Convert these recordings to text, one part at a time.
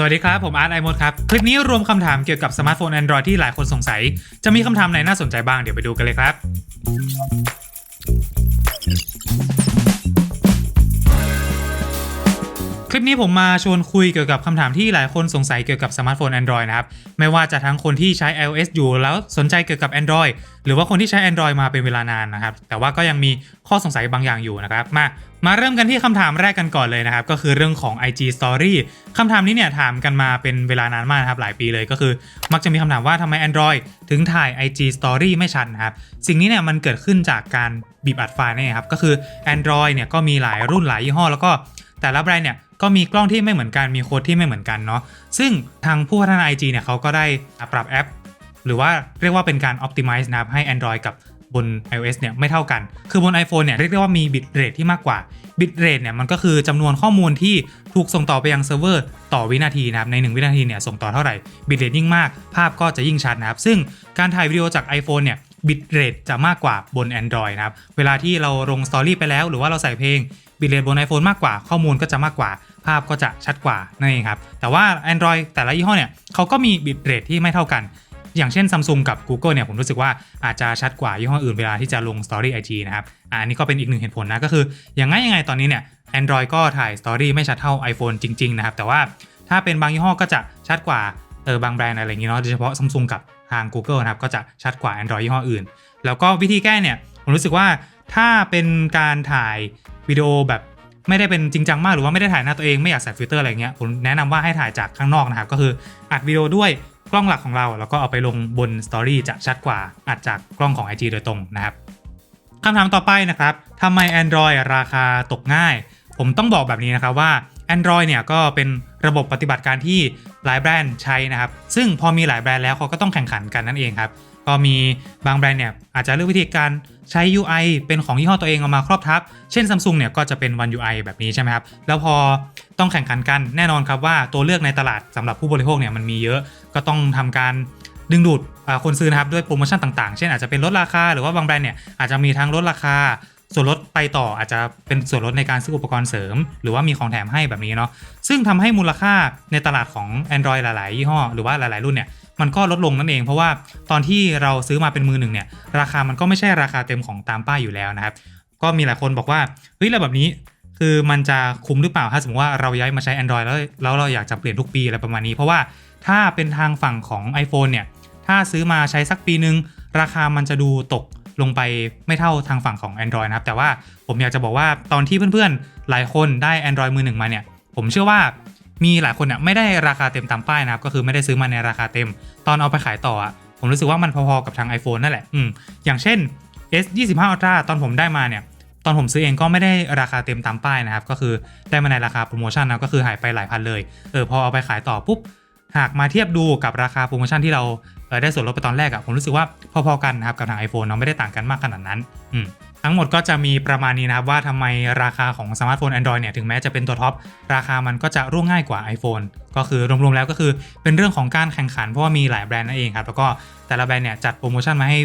สวัสดีครับ ผมอาร์ตไอมดครับ คลิปนี้รวมคำถามเกี่ยวกับสมาร์ทโฟน Android ที่หลายคนสงสัย จะมีคำถามไหนน่าสนใจบ้างเดี๋ยวไปดูกันเลยครับ ลิปนี้ผมมาชวนคุยเกี่ยวกับคำถามที่หลายคนสงสัยเกี่ยวกับสมาร์ทโฟน Android นะครับ ไม่ว่าจะทั้งคนที่ใช้ iOS อยู่แล้วสนใจเกี่ยวกับ Android หรือว่าคนที่ใช้ Android มาเป็นเวลานานนะครับ แต่ว่าก็ยังมีข้อสงสัยบางอย่างอยู่นะครับ มา มาเริ่มกันที่คำถามแรกกันก่อนเลยนะครับ ก็คือเรื่องของ IG Story คำถามนี้เนี่ยถามกันมาเป็นเวลานานมากนะครับหลายปีเลยก็คือ มักจะมีคำถามว่าทำไม Android ถึงถ่าย IG Story ไม่ชัดนะครับ สิ่งนี้เนี่ยมันเกิดขึ้นจากการบีบอัดไฟล์นี่เองครับ ก็คือ Android เนี่ยก็มีหลายรุ่นหลายยี่ห้อแล้วก็แต่ละแบรนด์เนี่ย ก็มีกล้องที่ไม่เหมือนกันมีโค้ดที่ไม่เหมือนกันเนาะซึ่งทางผู้พัฒนา IG เนี่ยเขาก็ได้ปรับแอป หรือว่าเรียกว่าเป็นการ optimize นะครับให้ Android กับบน iOS เนี่ยไม่เท่ากัน คือบน iPhone เนี่ยเรียกได้ว่ามี bit rate ที่มากกว่า bit rate เนี่ยมันก็คือจำนวนข้อมูลที่ถูกส่งต่อไปยังเซิร์ฟเวอร์ต่อวินาทีนะครับใน 1 วินาทีเนี่ยส่งต่อเท่าไหร่ bit rate ยิ่งมาก ภาพก็จะยิ่งชัดนะครับ ซึ่งการถ่ายวิดีโอจาก iPhone เนี่ย bit rate จะมากกว่าบน Android นะครับ เวลาที่เราลง Story ไปแล้ว หรือว่าเราใส่เพลง bit rate บน iPhone มากกว่าข้อมูลก็จะมากกว่า ภาพก็จะชัดกว่านั่นเองครับ แต่ว่า Android แต่ละยี่ห้อเนี่ยเขาก็มี bit rate ที่ไม่เท่ากัน อย่างเช่น Samsung กับ Google เนี่ยผมรู้สึกว่าอาจจะชัดกว่ายี่ห้ออื่นเวลาที่จะลง Story IG นะครับอันนี้ก็เป็นอีกหนึ่งเหตุผลนะก็คืออย่างไงยังไงตอนนี้เนี่ย Android ก็ถ่าย Story ไม่ชัดเท่า iPhone จริง ๆ นะครับ แต่ว่าถ้าเป็นบางยี่ห้อก็จะชัดกว่าเออบางแบรนด์อะไรอย่างงี้เนาะโดยเฉพาะ Samsung กับทาง Google นะครับก็จะชัดกว่า Android ยี่ห้ออื่น แล้วก็วิธีแก้เนี่ยผมรู้สึกว่าถ้าเป็นการถ่ายวิดีโอแบบ ไม่ได้เป็นจริงจังมากหรือว่าไม่ได้ถ่ายหน้าตัวเองไม่อยากใส่ฟิลเตอร์อะไรเงี้ยผมแนะนำว่าให้ถ่ายจากข้างนอกนะครับก็คืออัดวิดีโอด้วยกล้องหลักของเรา แล้วก็เอาไปลงบนสตอรี่จะชัดกว่าอัดจากกล้องของ IG โดยตรงนะครับคำถามต่อไปนะครับทำไม Android ราคาตกง่าย ผมต้องบอกแบบนี้นะครับว่า Android เนี่ยก็เป็นระบบปฏิบัติการที่หลายแบรนด์ใช้นะครับ ซึ่งพอมีหลายแบรนด์แล้วเขาก็ต้องแข่งขันกันนั่นเองครับ ก็มีบางแบรนด์เนี่ยอาจจะเลือกวิธีการใช้ UI เป็นของยี่ห้อตัวเองเอามาครอบทับ เช่น Samsung เนี่ยก็จะเป็น One UI แบบนี้ใช่ไหมครับ แล้วพอต้องแข่งขันกันแน่นอนครับว่าตัวเลือกในตลาดสำหรับผู้บริโภคเนี่ยมันมีเยอะก็ต้องทำการดึงดูดคนซื้อนะครับด้วยโปรโมชั่นต่างๆ เช่นอาจจะเป็นลดราคา หรือว่าบางแบรนด์เนี่ยอาจจะมีทั้งลดราคา ส่วนลดไปต่ออาจจะเป็นส่วนลดในการซื้ออุปกรณ์เสริม หรือว่ามีของแถมให้แบบนี้เนาะซึ่งทำให้มูลค่าในตลาดของ Android หลาย ๆ ยี่ห้อ หรือว่าหลาย ๆ รุ่นเนี่ยมันก็ลดลงนั่นเองเพราะว่าตอนที่เราซื้อมาเป็นมือหนึ่งเนี่ยราคามันก็ไม่ใช่ราคาเต็มของตามป้ายอยู่แล้วนะครับ ก็มีหลายคนบอกว่าเฮ้ยแล้วแบบนี้คือมันจะคุ้มหรือเปล่าถ้าสมมติว่าเราย้ายมาใช้ Android แล้วแล้วเราอยากจะเปลี่ยนทุกปีอะไรประมาณนี้ เพราะว่าถ้าเป็นทางฝั่งของ iPhone เนี่ยถ้าซื้อมาใช้สักปีนึงราคามันจะดูตก ลงไปไม่เท่าทางฝั่งของ Android นะครับ แต่ว่าผมอยากจะบอกว่าตอนที่เพื่อนๆ หลายคนได้ Android มือหนึ่งมาเนี่ย ผมเชื่อว่ามีหลายคนเนี่ยไม่ได้ราคาเต็มตามป้ายนะครับ ก็คือไม่ได้ซื้อมาในราคาเต็ม ตอนเอาไปขายต่ออะผมรู้สึกว่ามันพอๆกับทาง iPhone นั่นแหละ อืม อย่างเช่น S 25 Ultra ตอนผมได้มาเนี่ย ตอนผมซื้อเองก็ไม่ได้ราคาเต็มตามป้ายนะครับ ก็คือได้มาในราคาโปรโมชั่นนะ ก็คือหายไปหลายพันเลย เออ พอเอาไปขายต่อปุ๊บ หากมาเทียบดูกับราคาโปรโมชั่นที่เราได้ส่วนลดไปตอนแรกอะผมรู้สึกว่าพอๆกันนะครับกับทาง iPhone เนาะไม่ได้ต่างกันมากขนาดนั้นอืมทั้งหมดก็จะมีประมาณนี้นะครับว่าทำไมราคาของสมาร์ทโฟน Android เนี่ยถึงแม้จะเป็นตัวท็อป ราคามันก็จะร่วงง่ายกว่า iPhone ก็คือรวมๆแล้วก็คือเป็นเรื่องของการแข่งขันเพราะว่ามีหลายแบรนด์นั่นเองครับแล้วก็แต่ละแบรนด์เนี่ยจัดโปรโมชั่นมาให้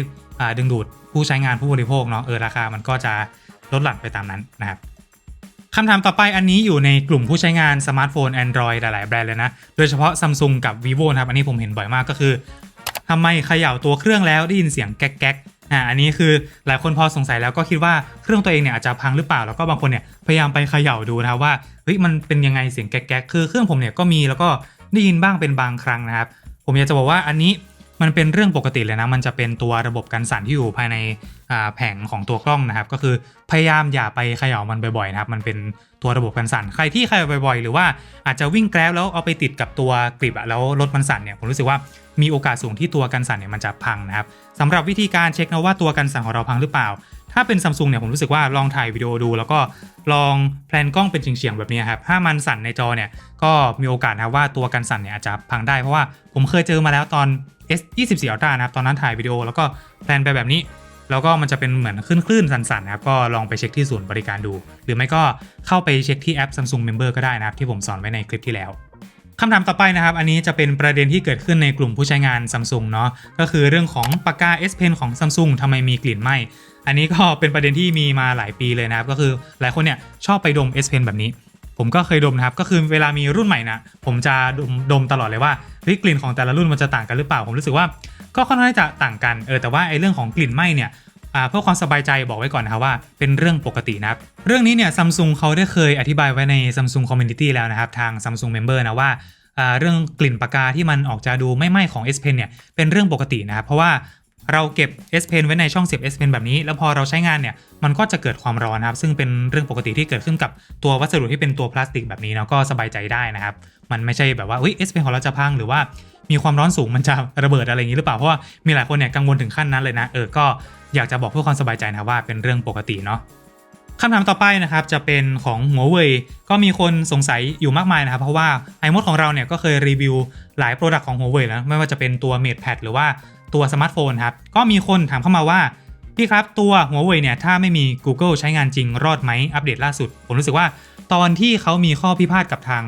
ดึงดูดผู้ใช้งานผู้บริโภคเนาะเออราคามันก็จะลดหลั่นไปตามนั้นนะครับ คำถามต่อไปอันนี้อยู่ในกลุ่มผู้ใช้งานสมาร์ทโฟน Android หลายๆแบรนด์เลยนะ โดยเฉพาะ Samsung กับ Vivo นะครับ อันนี้ผมเห็นบ่อยมากก็คือทำไมเขย่าตัวเครื่องแล้วได้ยินเสียงแก๊กแก๊กอ่าอันนี้คือหลายคนพอสงสัยแล้วก็คิดว่าเครื่องตัวเองเนี่ยอาจจะพังหรือเปล่า แล้วก็บางคนเนี่ยพยายามไปเขย่าดูนะครับว่าเฮ้ยมันเป็นยังไงเสียงแก๊กแก๊กคือเครื่องผมเนี่ยก็มีแล้วก็ได้ยินบ้างเป็นบางครั้งนะครับผมอยากจะบอกว่าอันนี้ มันเป็นเรื่องปกติเลยนะ มันจะเป็นตัวระบบกันสั่นที่อยู่ภายในแผงของตัวกล้องนะครับ ก็คือพยายามอย่าไปเขย่ามันบ่อยๆนะครับ มันเป็นตัวระบบกันสั่น ใครที่เขย่าบ่อยๆ หรือว่าอาจจะวิ่งแกร็บแล้วเอาไปติดกับตัวกริบอะแล้วรถมันสั่นเนี่ย ผมรู้สึกว่ามีโอกาสสูงที่ตัวกันสั่นเนี่ยมันจะพังนะครับสำหรับวิธีการเช็คนะว่าตัวกันสั่นของเราพังหรือเปล่า ถ้าเป็นซัมซุงเนี่ยผมรู้สึกว่าลองถ่ายวิดีโอดู แล้วก็ลองแพลนกล้องเป็นเฉียงๆแบบนี้ครับ ถ้ามันสั่นในจอเนี่ยก็มีโอกาสนะว่าตัวกันสั่นเนี่ยอาจจะพังได้เพราะว่าผมเคยเจอมาแล้วตอน S 24 Ultra นะครับตอนนั้นถ่ายวิดีโอแล้วก็แพลนไปแบบนี้ แล้วก็มันจะเป็นเหมือนขึ้นคลื่นสั่นๆนะครับก็ลองไปเช็คที่ศูนย์บริการดู หรือไม่ก็เข้าไปเช็คที่แอป Samsung Member ก็ได้นะครับที่ผมสอนไว้ในคลิปที่แล้วคำถามต่อไปนะครับ อันนี้จะเป็นประเด็นที่เกิดขึ้นในกลุ่มผู้ใช้งาน Samsung เนาะก็คือเรื่องของปากกา S Pen ของ Samsung ทำไมมีกลิ่นไหม้อันนี้ก็เป็นประเด็นที่มีมาหลายปีเลยนะครับ ก็คือหลายคนเนี่ยชอบไปดม S Pen แบบนี้ ผมก็เคยดมนะครับก็คือเวลามีรุ่นใหม่นะผมจะดมดมตลอดเลยว่าเฮ้ยกลิ่นของแต่ละรุ่นมันจะต่างกันหรือเปล่า ผมรู้สึกว่าก็ค่อนข้างจะต่างกันเออแต่ว่าไอ้เรื่องของกลิ่นไหม้เนี่ยเพื่อความสบายใจบอกไว้ก่อนนะครับว่าเป็นเรื่องปกตินะครับ เรื่องนี้เนี่ยซัมซุงเขาได้เคยอธิบายไว้ใน Samsung Community แล้วนะครับ ทาง Samsung Member นะว่าอ่าเรื่องกลิ่นปากกาที่มันออกจะดูไม่ไหม้ของ S Pen เนี่ยเป็นเรื่องปกตินะครับเพราะว่า เราเก็บ S Pen ไว้ในช่องเสียบ S Pen แบบนี้ แล้วพอเราใช้งานเนี่ยมันก็จะเกิดความร้อนนะครับ ซึ่งเป็นเรื่องปกติที่เกิดขึ้นกับตัววัสดุที่เป็นตัวพลาสติกแบบนี้เนาะก็สบายใจได้นะครับ มันไม่ใช่แบบว่าอุ้ย S Pen ของเราจะพังหรือว่ามีความร้อนสูงมันจะระเบิดอะไรอย่างนี้หรือเปล่าเพราะว่ามีหลายคนเนี่ยกังวลถึงขั้นนั้นเลยนะเออก็อยากจะบอกเพื่อความสบายใจนะว่าเป็นเรื่องปกติเนาะคำถามต่อไปนะครับจะเป็นของหัวเว่ยก็มีคนสงสัยอยู่มากมายนะครับ เพราะว่าไอมดของเราเนี่ยก็เคยรีวิวหลายโปรดักต์ของหัวเว่ยแล้วไม่ว่าจะเป็นตัว Mate Pad หรือว่า ตัวสมาร์ทโฟนครับ ก็มีคนถามเข้ามาว่า พี่ครับตัวหัวเว่ยเนี่ย ถ้าไม่มี Google ใช้งานจริงรอดไหมอัปเดตล่าสุด ผมรู้สึกว่าตอนที่เขามีข้อพิพาทกับทาง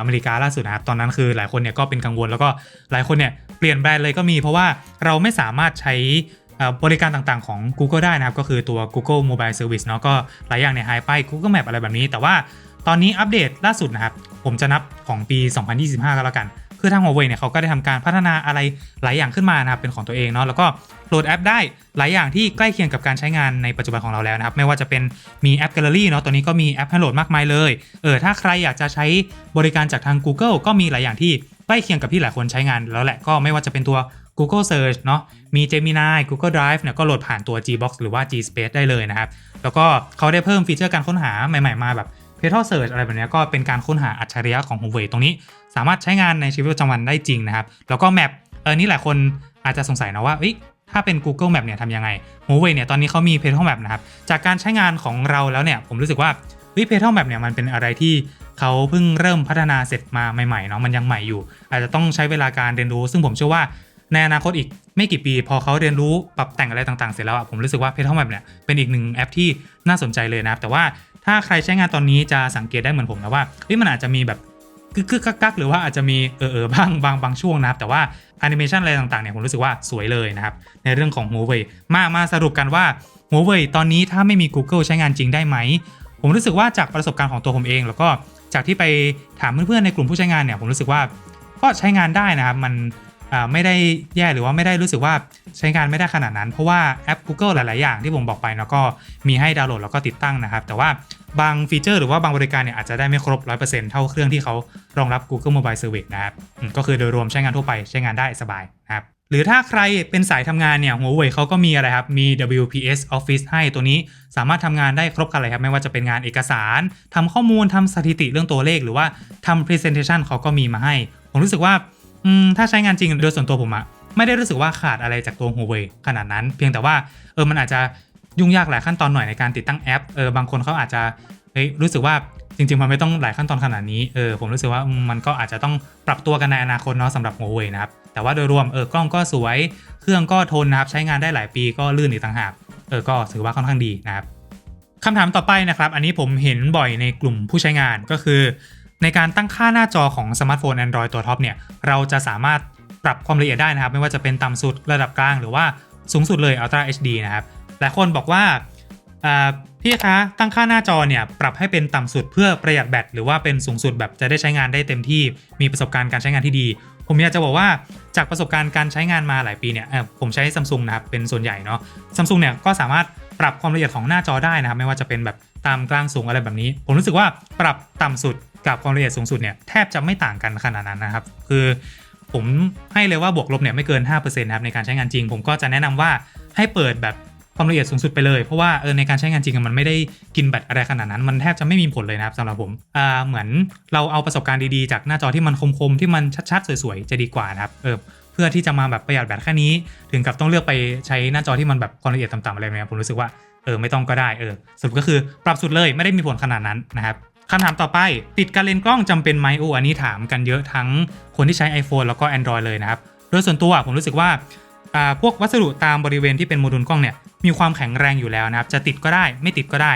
อเมริกาล่าสุดนะครับ ตอนนั้นคือหลายคนเนี่ยก็เป็นกังวลแล้วก็หลายคนเนี่ยเปลี่ยนแบรนด์เลยก็มี เพราะว่าเราไม่สามารถใช้บริการต่างๆของ Google ได้นะครับ ก็คือตัว Google Mobile Service เนาะก็หลายอย่างเนี่ยหายไป Google Map อะไรแบบนี้ แต่ว่าตอนนี้อัปเดตล่าสุดนะครับ ผมจะนับของปี 2025 ก็แล้วกัน คือทาง Huawei เนี่ยเขาก็ได้ทำการพัฒนาอะไรหลายอย่างขึ้นมานะครับเป็นของตัวเองเนาะแล้วก็โหลดแอปได้หลายอย่างที่ใกล้เคียงกับการใช้งานในปัจจุบันของเราแล้วนะครับ ไม่ว่าจะเป็นมีแอป Gallery เนาะตัวนี้ก็มีแอปให้โหลดมากมายเลยเออถ้าใครอยากจะใช้บริการจากทาง Google ก็มีหลายอย่างที่ใกล้เคียงกับที่หลายคนใช้งานแล้วแหละก็ไม่ว่าจะเป็นตัว Google Search เนาะมี Gemini Google Drive เนี่ยก็โหลดผ่านตัว Gbox หรือว่า G Space ได้เลยนะครับ แล้วก็เขาได้เพิ่มฟีเจอร์การค้นหาใหม่ ๆ มาแบบ p e t a l Search อะไรแบบนี้ก็เป็นการค้นหาอัจฉริยะของ Huawei ตรงนี้ สามารถใช้งานในชีวิตประจำวันได้จริงนะครับ แล้วก็ Map เออนี่หลายคนอาจจะสงสัยนะว่าเอ้ยถ้าเป็น Google Map เนี่ยทำยังไง Huawei เนี่ยตอนนี้เขามี p e t a l Map นะครับ จากการใช้งานของเราแล้วเนี่ย ผมรู้สึกว่าเฮ้ย p e t a l Map เนี่ยมันเป็นอะไรที่เขาเพิ่งเริ่มพัฒนาเสร็จมาใหม่ๆเนาะมันยังใหม่อยู่ อาจจะต้องใช้เวลาการเรียนรู้ ซึ่งผมเชื่อว่าในอนาคตอีกไม่กี่ปี พอเขาเรียนรู้ปรับแต่งอะไรต่างๆ เสร็จแล้วผมรู้สึกว่า p e t a l Map เนี่ยเป็นอีกหนึ่งแอปที่น่าสนใจเลยนะครับแต่ว่าถ้าใครใช้งานตอนนี้จะสังเกตได้เหมือนผมนะว่ามันอาจจะมีแบบ กึกกึกกักกักหรือว่าอาจจะมีเออเออบ้างบางบางช่วงนะครับ แต่ว่าแอนิเมชันอะไรต่างๆเนี่ยผมรู้สึกว่าสวยเลยนะครับ ในเรื่องของ Huawei มามาสรุปกันว่า Huawei ตอนนี้ถ้าไม่มี Google ใช้งานจริงได้ไหม ผมรู้สึกว่าจากประสบการณ์ของตัวผมเอง แล้วก็จากที่ไปถามเพื่อนๆในกลุ่มผู้ใช้งานเนี่ยผมรู้สึกว่าก็ใช้งานได้นะครับมัน ไม่ได้แย่หรือว่าไม่ได้รู้สึกว่าใช้งานไม่ได้ขนาดนั้น เพราะว่าแอป Google หลาย ๆ อย่างที่ผมบอกไปเนาะก็มีให้ดาวน์โหลดแล้วก็ติดตั้งนะครับ แต่ว่าบางฟีเจอร์หรือว่าบางบริการเนี่ยอาจจะได้ไม่ครบ 100%เท่าเครื่องที่เขารองรับ Google Mobile Service นะครับก็คือโดยรวมใช้งานทั่วไปใช้งานได้สบายนะครับหรือถ้าใครเป็นสายทำงานเนี่ย Huawei เขาก็มีอะไรครับมี WPS Office ให้ตัวนี้สามารถทำงานได้ครบครันเลยครับ ไม่ว่าจะเป็นงานเอกสารทำข้อมูลทำสถิติเรื่องตัวเลข หรือว่าทำ Presentation เขาก็มีมาให้ ผมรู้สึกว่า อืมถ้าใช้งานจริงโดยส่วนตัวผมอะไม่ได้รู้สึกว่าขาดอะไรจากตัว Huawei ขนาดนั้น เพียงแต่ว่าเออมันอาจจะยุ่งยากหลายขั้นตอนหน่อยในการติดตั้งแอปเออบางคนเขาอาจจะเฮ้ยรู้สึกว่าจริงๆ มันไม่ต้องหลายขั้นตอนขนาดนี้เออผมรู้สึกว่ามมันก็อาจจะต้องปรับตัวกันในอนาคตเนาะสำหรับ Huawei นะครับแต่ว่าโดยรวมเออกล้องก็สวยเครื่องก็ทนนะครับใช้งานได้หลายปีก็ลื่นอีกต่างหากเออก็ถือว่าค่อนข้างดีนะครับคำถามต่อไปนะครับ อันนี้ผมเห็นบ่อยในกลุ่มผู้ใช้งานก็คือ ในการตั้งค่าหน้าจอของสมาร์ทโฟน Android ตัวท็อปเนี่ยเราจะสามารถปรับความละเอียดได้นะครับ ไม่ว่าจะเป็นต่ำสุดระดับกลางหรือว่าสูงสุดเลย Ultra HD นะครับหลายคนบอกว่าพี่คะตั้งค่าหน้าจอเนี่ยปรับให้เป็นต่ำสุดเพื่อประหยัดแบตหรือว่าเป็นสูงสุดแบบจะได้ใช้งานได้เต็มที่มีประสบการณ์การใช้งานที่ดี ผมอยากจะบอกว่าจากประสบการณ์การใช้งานมาหลายปีเนี่ยผมใช้ซัมซุงนะครับเป็นส่วนใหญ่เนาะซัมซุงเนี่ยก็สามารถปรับความละเอียดของหน้าจอได้นะครับไม่ว่าจะเป็นแบบตามกลางสูงอะไรแบบนี้ ผมรู้สึกว่าปรับต่ำสุด กับความละเอียดสูงสุดเนี่ยแทบจะไม่ต่างกันขนาดนั้นนะครับ คือผมให้เลยว่าบวกลบเนี่ยไม่เกิน 5%นะครับในการใช้งานจริง ผมก็จะแนะนำว่าให้เปิดแบบความละเอียดสูงสุดไปเลยเพราะว่าเออในการใช้งานจริงมันไม่ได้กินแบตอะไรขนาดนั้น มันแทบจะไม่มีผลเลยนะครับสำหรับผมอ่าเหมือนเราเอาประสบการณ์ดีๆจากหน้าจอที่มันคมๆที่มันชัดๆ สวยๆ จะดีกว่านะครับเออเพื่อที่จะมาแบบประหยัดแบตแค่นี้ ถึงกับต้องเลือกไปใช้หน้าจอที่มันแบบความละเอียดต่ำๆอะไรแบบนี้ผมรู้สึกว่าเออไม่ต้องก็ได้เออสรุปก็คือปรับสุดเลยไม่ได้มีผลขนาดนั้นนะครับ คำถามต่อไป ติดการเลนกล้องจำเป็นไหมโอ้อันนี้ถามกันเยอะทั้งคนที่ใช้ iPhone แล้วก็ Android เลยนะครับ โดยส่วนตัวผมรู้สึกว่าพวกวัสดุตามบริเวณที่เป็นโมดูลกล้องเนี่ยมีความแข็งแรงอยู่แล้วนะครับ จะติดก็ได้ ไม่ติดก็ได้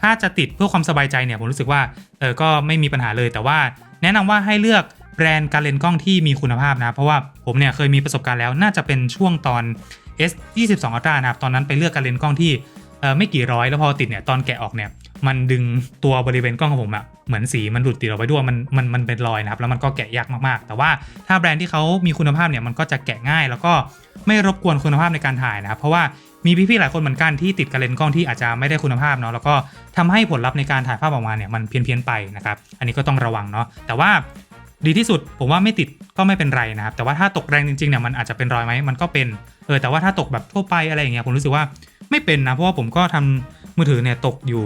ถ้าจะติดเพื่อความสบายใจเนี่ยผมรู้สึกว่าเออก็ไม่มีปัญหาเลยแต่ว่า แนะนำว่าให้เลือกแบรนด์การเลนกล้องที่มีคุณภาพนะเพราะว่าผมเนี่ยเคยมีประสบการณ์แล้วน่าจะเป็นช่วงตอน S 22 Ultra นะครับตอนนั้นไปเลือกการเลนกล้องที่ไม่กี่ร้อยแล้วพอติดเนี่ยตอนแกะออกเนี่ย มันดึงตัวบริเวณกล้องของผมอะเหมือนสีมันหลุดติดออกไปด้วยมันมันมันเป็นรอยนะครับแล้วมันก็แกะยากมากๆ แต่ว่าถ้าแบรนด์ที่เขามีคุณภาพเนี่ยมันก็จะแกะง่าย แล้วก็ไม่รบกวนคุณภาพในการถ่ายนะครับเพราะว่ามีพี่ๆหลายคนเหมือนกันที่ติดกับเลนกล้องที่อาจจะไม่ได้คุณภาพเนาะแล้วก็ทำให้ผลลัพธ์ในการถ่ายภาพออกมาเนี่ยมันเพี้ยนๆไปนะครับอันนี้ก็ต้องระวังเนาะแต่ว่าดีที่สุดผมว่าไม่ติดก็ไม่เป็นไรนะครับ แต่ว่าถ้าตกแรงจริงๆเนี่ยมันอาจจะเป็นรอยไหมมันก็เป็นเออแต่ว่าถ้าตกแบบทั่วไปอะไรอย่างเงี้ยผมรู้สึกว่าไม่เป็นนะเพราะว่าผมก็ทำ มือถือเนี่ยตกอยู่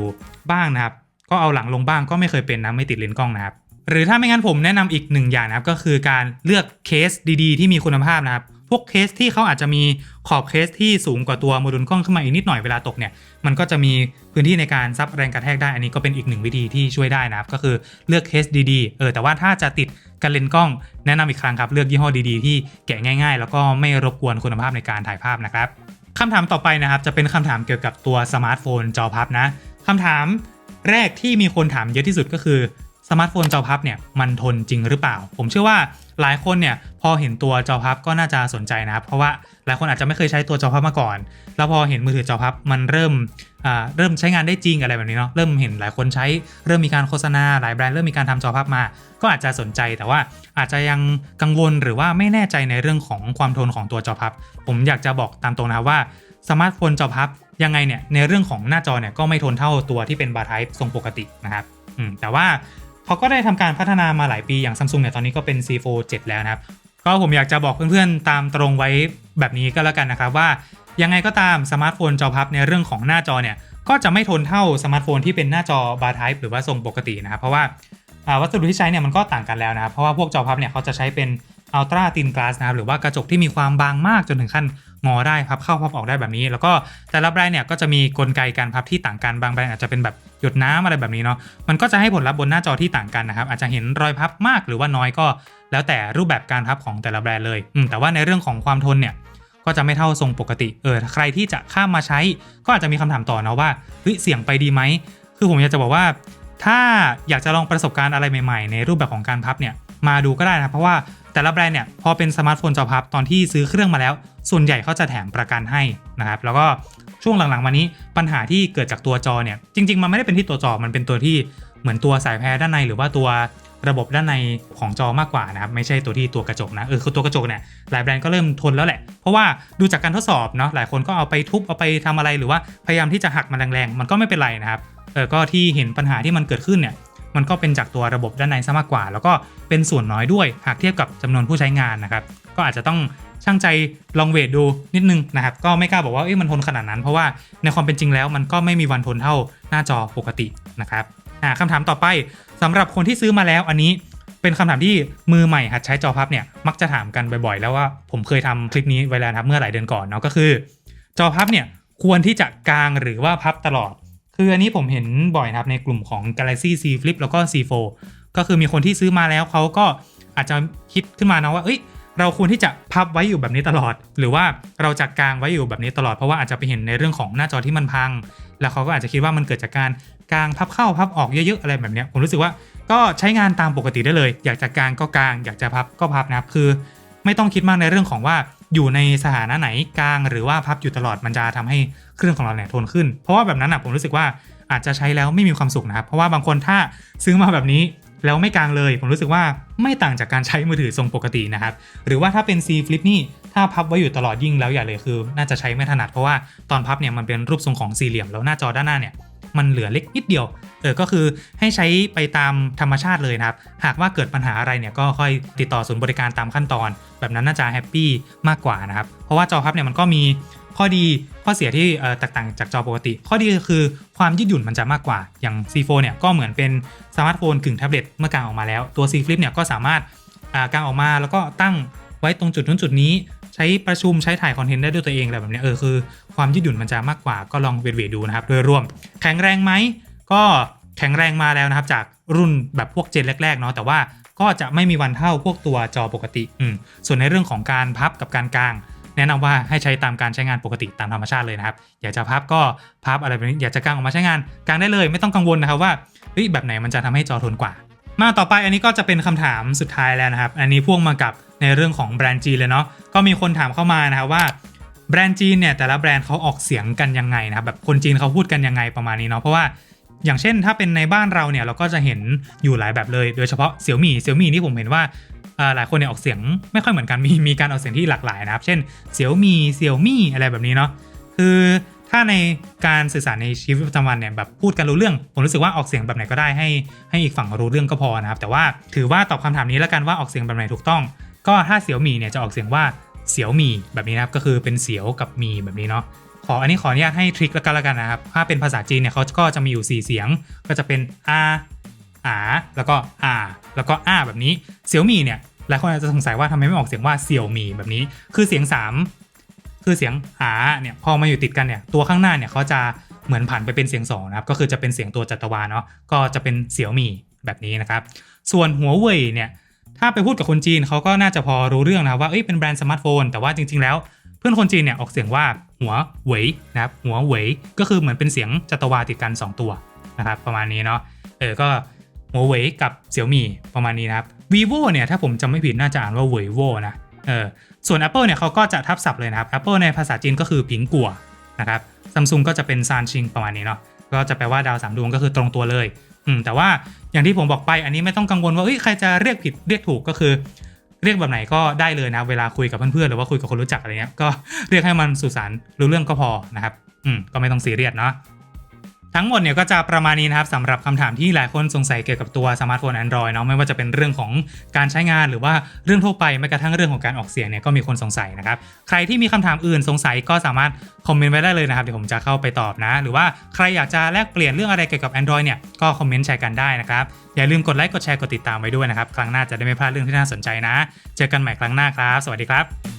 บ้างนะครับ ก็เอาหลังลงบ้างก็ไม่เคยเป็นนะไม่ติดเลนส์กล้องนะครับหรือถ้าไม่งั้นผมแนะนำอีกหนึ่งอย่างนะครับ ก็คือการเลือกเคสดีๆ ที่มีคุณภาพนะครับ พวกเคสที่เขาอาจจะมีขอบเคสที่สูงกว่าตัวโมดูลกล้องขึ้นมาอีกนิดหน่อยเวลาตกเนี่ย มันก็จะมีพื้นที่ในการซับแรงกระแทกได้ อันนี้ก็เป็นอีกหนึ่งวิธีที่ช่วยได้นะครับ ก็คือเลือกเคสดีๆ เออ แต่ว่าถ้าจะติดกันเลนส์กล้องแนะนำอีกครั้งครับ เลือกยี่ห้อดีๆ ที่แกะง่าย ๆ แล้วก็ไม่รบกวนคุณภาพในการถ่ายภาพนะครับ คำถามต่อไปนะครับ จะเป็นคำถามเกี่ยวกับตัวสมาร์ทโฟนจอพับนะคำถามแรกที่มีคนถามเยอะที่สุดก็คือ สมาร์ทโฟนจอพับเนี่ยมันทนจริงหรือเปล่า ผมเชื่อว่าหลายคนเนี่ยพอเห็นตัวจอพับก็น่าจะสนใจนะครับ เพราะว่าหลายคนอาจจะไม่เคยใช้ตัวจอพับมาก่อน แล้วพอเห็นมือถือจอพับมันเริ่มอ่าเริ่มใช้งานได้จริงอะไรแบบนี้เนาะเริ่มเห็นหลายคนใช้เริ่มมีการโฆษณาหลายแบรนด์เริ่มมีการทำจอพับมา ก็อาจจะสนใจแต่ว่าอาจจะยังกังวลหรือว่าไม่แน่ใจในเรื่องของความทนของตัวจอพับ ผมอยากจะบอกตามตรงนะว่าสมาร์ทโฟนจอพับยังไงเนี่ยในเรื่องของหน้าจอเนี่ยก็ไม่ทนเท่าตัวที่เป็นบาร์ไทป์ทรงปกตินะครับอืมแต่ว่า เขาก็ได้ทำการพัฒนามาหลายปีอย่างซัมซุงเนี่ยตอนนี้ก็เป็น C4 7 แล้วนะครับ ก็ผมอยากจะบอกเพื่อนๆตามตรงไว้แบบนี้ก็แล้วกันนะครับว่ายังไงก็ตามสมาร์ทโฟนจอพับในเรื่องของหน้าจอเนี่ยก็จะไม่ทนเท่าสมาร์ทโฟนที่เป็นหน้าจอบาร์ไทป์หรือว่าทรงปกตินะครับ เพราะว่าวัสดุที่ใช้เนี่ยมันก็ต่างกันแล้วนะครับเพราะว่าพวกจอพับเนี่ยเขาจะใช้เป็น อัลตราตินกลาสนะครับหรือว่ากระจกที่มีความบางมากจนถึงขั้นงอได้พับเข้าพับออกได้แบบนี้ แล้วก็แต่ละแบรนด์เนี่ยก็จะมีกลไกการพับที่ต่างกันบางแบรนด์อาจจะเป็นแบบหยดน้ำอะไรแบบนี้เนาะมันก็จะให้ผลลัพธ์บนหน้าจอที่ต่างกันนะครับอาจจะเห็นรอยพับมากหรือว่าน้อยก็ แล้วแต่รูปแบบการพับของแต่ละแบรนด์เลยอแต่ว่าในเรื่องของความทนเนี่ยก็จะไม่เท่าทรงปกติ เออ ใครที่จะข้ามมาใช้ ก็อาจจะมีคำถามต่อนะว่า เฮ้ย เสี่ยงไปดีไหม คือผมอยากจะบอกว่า ถ้าอยากจะลองประสบการณ์อะไรใหม่ ๆ ในรูปแบบของการพับเนี่ย มาดูก็ได้นะ เพราะว่าแต่ละแบรนด์เนี่ยพอเป็นสมาร์ทโฟนจอพับตอนที่ซื้อเครื่องมาแล้ว ส่วนใหญ่เขาจะแถมประกันให้นะครับแล้วก็ช่วงหลังๆมานี้ปัญหาที่เกิดจากตัวจอเนี่ยจริง ๆ มันไม่ได้เป็นที่ตัวจอมันเป็นตัวที่เหมือนตัวสายแพรด้านในหรือว่าตัวระบบด้านในของจอมากกว่านะครับไม่ใช่ตัวที่ตัวกระจกนะเออคือตัวกระจกเนี่ยหลายแบรนด์ก็เริ่มทนแล้วแหละ เพราะว่าดูจากการทดสอบเนาะหลายคนก็เอาไปทุบเอาไปทำอะไรหรือว่าพยายามที่จะหักมันแรงๆ มันก็ไม่เป็นไรนะครับเออก็ที่เห็นปัญหาที่มันเกิดขึ้นเนี่ย มันก็เป็นจากตัวระบบด้านในซะมากกว่า แล้วก็เป็นส่วนน้อยด้วยหากเทียบกับจำนวนผู้ใช้งานนะครับ ก็อาจจะต้องช่างใจลองเวทดูนิดนึงนะครับ ก็ไม่กล้าบอกว่าเอ้ยมันทนขนาดนั้น เพราะว่าในความเป็นจริงแล้วมันก็ไม่มีวันทนเท่าหน้าจอปกตินะครับคำถามต่อไปสำหรับคนที่ซื้อมาแล้วอันนี้เป็นคำถามที่มือใหม่หัดใช้จอพับเนี่ยมักจะถามกันบ่อยๆ แล้วว่าผมเคยทำคลิปนี้ไว้แล้วครับเมื่อหลายเดือนก่อนเนาะก็คือ จอพับเนี่ยควรที่จะกางหรือว่าพับตลอด คืออันนี้ผมเห็นบ่อยนะครับในกลุ่มของ Galaxy Z Flip แล้วก็ Z Fold ก็คือมีคนที่ซื้อมาแล้วเขาก็อาจจะคิดขึ้นมานะว่าเอ้ยเราควรที่จะพับไว้อยู่แบบนี้ตลอด หรือว่าเราจะกางไว้อยู่แบบนี้ตลอดเพราะว่าอาจจะไปเห็นในเรื่องของหน้าจอที่มันพัง แล้วเขาก็อาจจะคิดว่ามันเกิดจากการกางพับเข้าพับออกเยอะๆอะไรแบบนี้ผมรู้สึกว่าก็ใช้งานตามปกติได้เลย อยากจะกางก็กาง อยากจะพับก็พับนะครับคือ ไม่ต้องคิดมากในเรื่องของว่า อยู่ในสถานะไหนกลางหรือว่าพับอยู่ตลอดมันจะทำให้เครื่องของเราเนี่ยทนขึ้น เพราะว่าแบบนั้นอะผมรู้สึกว่าอาจจะใช้แล้วไม่มีความสุขนะครับ เพราะว่าบางคนถ้าซื้อมาแบบนี้แล้วไม่กลางเลย ผมรู้สึกว่าไม่ต่างจากการใช้มือถือทรงปกตินะครับ หรือว่าถ้าเป็น C Flip นี่ถ้าพับไว้อยู่ตลอดยิ่งแล้วอย่าเลยคือ น่าจะใช้ไม่ถนัดเพราะว่าตอนพับเนี่ยมันเป็นรูปทรงของสี่เหลี่ยมแล้วหน้าจอด้านหน้าเนี่ย มันเหลือเล็กนิดเดียว เออ ก็คือให้ใช้ไปตามธรรมชาติเลยนะครับ หากว่าเกิดปัญหาอะไรเนี่ยก็ค่อยติดต่อศูนย์บริการตามขั้นตอน แบบนั้นน่าจะแฮปปี้มากกว่านะครับ เพราะว่าจอพับเนี่ยมันก็มีข้อดีข้อเสียที่แตกต่างจากจอปกติ ข้อดีก็คือความยืดหยุ่นมันจะมากกว่า อย่าง C4 เนี่ยก็เหมือนเป็นสมาร์ทโฟนกึ่งแท็บเล็ตเมื่อกางออกมาแล้ว ตัว C Flip เนี่ยก็สามารถอ่ากางออกมาแล้วก็ตั้งไว้ตรงจุดนู้นจุดนี้ ใช้ประชุมใช้ถ่ายคอนเทนต์ได้ด้วยตัวเองอะไรแบบนี้เออคือความยืดหยุ่นมันจะมากกว่าก็ลองเวทเวทดูนะครับ โดยรวมแข็งแรงไหมก็แข็งแรงมาแล้วนะครับจากรุ่นแบบพวกเจนแรกๆเนาะแต่ว่าก็จะไม่มีวันเท่าพวกตัวจอปกติอืมส่วนในเรื่องของการพับกับการกาง แนะนำว่าให้ใช้ตามการใช้งานปกติตามธรรมชาติเลยนะครับ อยากจะพับก็พับอะไรแบบนี้อยากจะกางออกมาใช้งานกางได้เลย ไม่ต้องกังวลนะครับว่าเฮ้ยแบบไหนมันจะทำให้จอทนกว่า มาต่อไปอันนี้ก็จะเป็นคำถามสุดท้ายแล้วนะครับ อันนี้พ่วงมากับ ในเรื่องของแบรนด์จีนเลยเนาะก็มีคนถามเข้ามานะครับว่าแบรนด์จีนเนี่ยแต่ละแบรนด์เขาออกเสียงกันยังไงนะครับแบบคนจีนเขาพูดกันยังไงประมาณนี้เนาะเพราะว่าอย่างเช่นถ้าเป็นในบ้านเราเนี่ยเราก็จะเห็นอยู่หลายแบบเลย โดยเฉพาะเสี่ยวมี่เสี่ยวมี่นี่ผมเห็นว่าหลายคนเนี่ยออกเสียงไม่ค่อยเหมือนกันมีมีการออกเสียงที่หลากหลายนะครับ เช่นเสี่ยวมี่เสี่ยวมี่อะไรแบบนี้เนาะคือถ้าในการสื่อสารในชีวิตประจำวันเนี่ยแบบพูดกันรู้เรื่อง ผมรู้สึกว่าออกเสียงแบบไหนก็ได้ให้ให้อีกฝั่งรู้เรื่องก็พอนะครับแต่ว่าถือว่าตอบคำถามนี้แล้วกันว่าออกเสียงแบบไหนถูกต้อง ก็ถ้าเสี่ยวมี่เนี่ยจะออกเสียงว่าเสี่ยวมี่แบบนี้นะครับก็คือเป็นเสียวกับมีแบบนี้เนาะขออันนี้ขออนุญาตให้ทริคแล้วกันล้วกันนะครับ ถ้าเป็นภาษาจีนเนี่ยเขาก็จะมีอยู่ 4 เสียง ก็จะเป็นอาอาแล้วก็อาแล้วก็อาแบบนี้เสี่ยวมี่เนี่ยหลายคนอาจจะสงสัยว่าทำไมไม่ออกเสียงว่าเสี่ยวมี่แบบนี้ คือเสียง 3 คือเสียงอาเนี่ยพอมาอยู่ติดกันเนี่ยตัวข้างหน้าเนี่ยเขาจะเหมือนผันไปเป็นเสียงสองนะครับก็คือจะเป็นเสียงตัวจัตวาเนาะก็จะเป็นเสี่ยวมี่แบบนี้นะครับ ส่วนหัวเว่ยเนี่ย ถ้าไปพูดกับคนจีนเขาก็น่าจะพอรู้เรื่องนะว่าเอ้ยเป็นแบรนด์สมาร์ทโฟน แต่ว่าจริง ๆ แล้ว เพื่อนคนจีนเนี่ยออกเสียงว่าหัวเหวยนะครับหัวเหวยก็คือเหมือนเป็นเสียงจัตวาติดกัน 2 ตัวนะครับประมาณนี้เนาะเออก็หัวเหวยกับเสี่ยวมี่ประมาณนี้นะครับ vivo เนี่ยถ้าผมจำไม่ผิดน่าจะอ่านว่าเหวยโวนะเออส่วน Apple เนี่ยเขาก็จะทับศัพท์เลยนะครับ Apple ในภาษาจีนก็คือผิงกัวนะครับซัมซุงก็จะเป็นซานชิงประมาณนี้เนาะก็จะแปลว่าดาวสามดวงก็คือตรงตัวเลยอืมแต่ว่า อย่างที่ผมบอกไปอันนี้ไม่ต้องกังวลว่าเอ้ยใครจะเรียกผิดเรียกถูกก็คือ เรียกแบบไหนก็ได้เลยนะ เวลาคุยกับเพื่อนๆหรือว่าคุยกับคนรู้จักอะไรเงี้ยก็เรียกให้มันสื่อสารรู้เรื่องก็พอนะครับอืมก็ไม่ต้องซีเรียสเนาะ ทั้งหมดเนี่ยก็จะประมาณนี้นะครับสำหรับคำถามที่หลายคนสงสัยเกี่ยวกับตัวสมาร์ทโฟน Android เนาะไม่ว่าจะเป็นเรื่องของการใช้งานหรือว่าเรื่องทั่วไปแม้กระทั่งเรื่องของการออกเสียงเนี่ยก็มีคนสงสัยนะครับใครที่มีคำถามอื่นสงสัยก็สามารถคอมเมนต์ไว้ได้เลยนะครับเดี๋ยวผมจะเข้าไปตอบนะ หรือว่าใครอยากจะแลกเปลี่ยนเรื่องอะไรเกี่ยวกับ Android เนี่ยก็คอมเมนต์แชร์กันได้นะครับอย่าลืมกดไลค์กดแชร์กดติดตามไว้ด้วยนะครับครั้งหน้าจะได้ไม่พลาดเรื่องที่น่าสนใจนะ เจอกันใหม่ครั้งหน้าครับ สวัสดีครับ